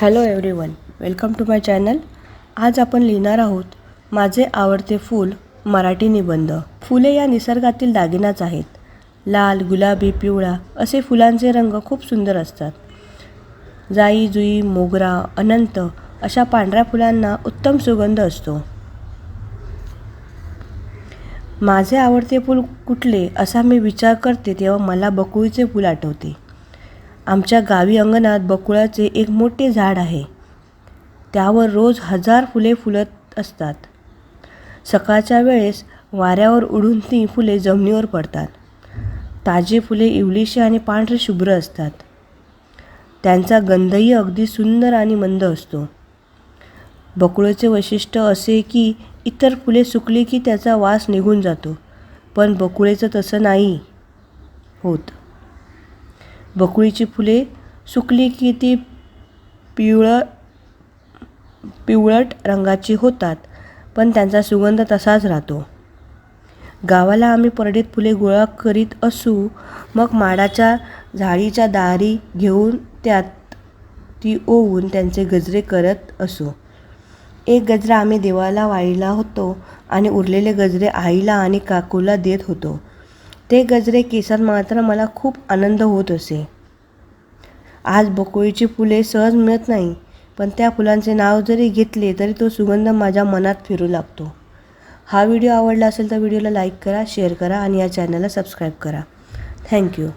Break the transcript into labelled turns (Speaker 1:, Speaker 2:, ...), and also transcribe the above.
Speaker 1: Hello everyone welcome to my channel आज आपण लिहिणार आहोत माझे आवडते फूल मराठी निबंध. फुले या निसर्गातील दागिनाच आहेत. लाल गुलाबी पिवळा असे फुलांचे रंग खूप सुंदर असतात. जाई जुई मोगरा अनंत अशा पांढऱ्या फुलांना उत्तम सुगंध असतो. माझे आवडते फूल कुठले असा मी विचार करते तेव्हा मला बकुळीचे फूल आठवते. आमच्या गावी अंगणात बकुळाचे एक मोठे झाड आहे. त्यावर रोज हजार फुले फुलत असतात. सकाळच्या वेळेस वाऱ्यावर उडून ती फुले जमिनीवर पडतात. ताजी फुले इवलीशी आणि पांढरे शुभ्र असतात. त्यांचा गंधही अगदी सुंदर आणि मंद असतो. बकुळाचे वैशिष्ट्य असे की इतर फुले सुकली की त्याचा वास निघून जातो पण बकुळेचं तसं नाही होत. बकुळीची फुले सुकली की ती पिवळ पिवळट रंगाची होतात पण त्यांचा सुगंध तसाच राहतो. गावाला आम्ही परडीत फुले गोळा करीत असू मग माडाच्या झाडीच्या दारी घेऊन त्यात ती ओवून त्यांचे गजरे करत असू. एक गजरा आम्ही देवाला वाळीला होतो आणि उरलेले गजरे आईला आणि काकूला देत होतो. ते गजरे केसात मात्र मला खूप आनंद होत असे. आज बकोळीची फुले सहज मिळत नाही पण त्या फुलांचे नाव जरी घेतले तरी तो सुगंध माझ्या मनात फिरू लागतो. हा व्हिडिओ आवडला असेल तर व्हिडिओला लाईक करा शेअर करा आणि या चॅनलला सबस्क्राईब करा. थँक्यू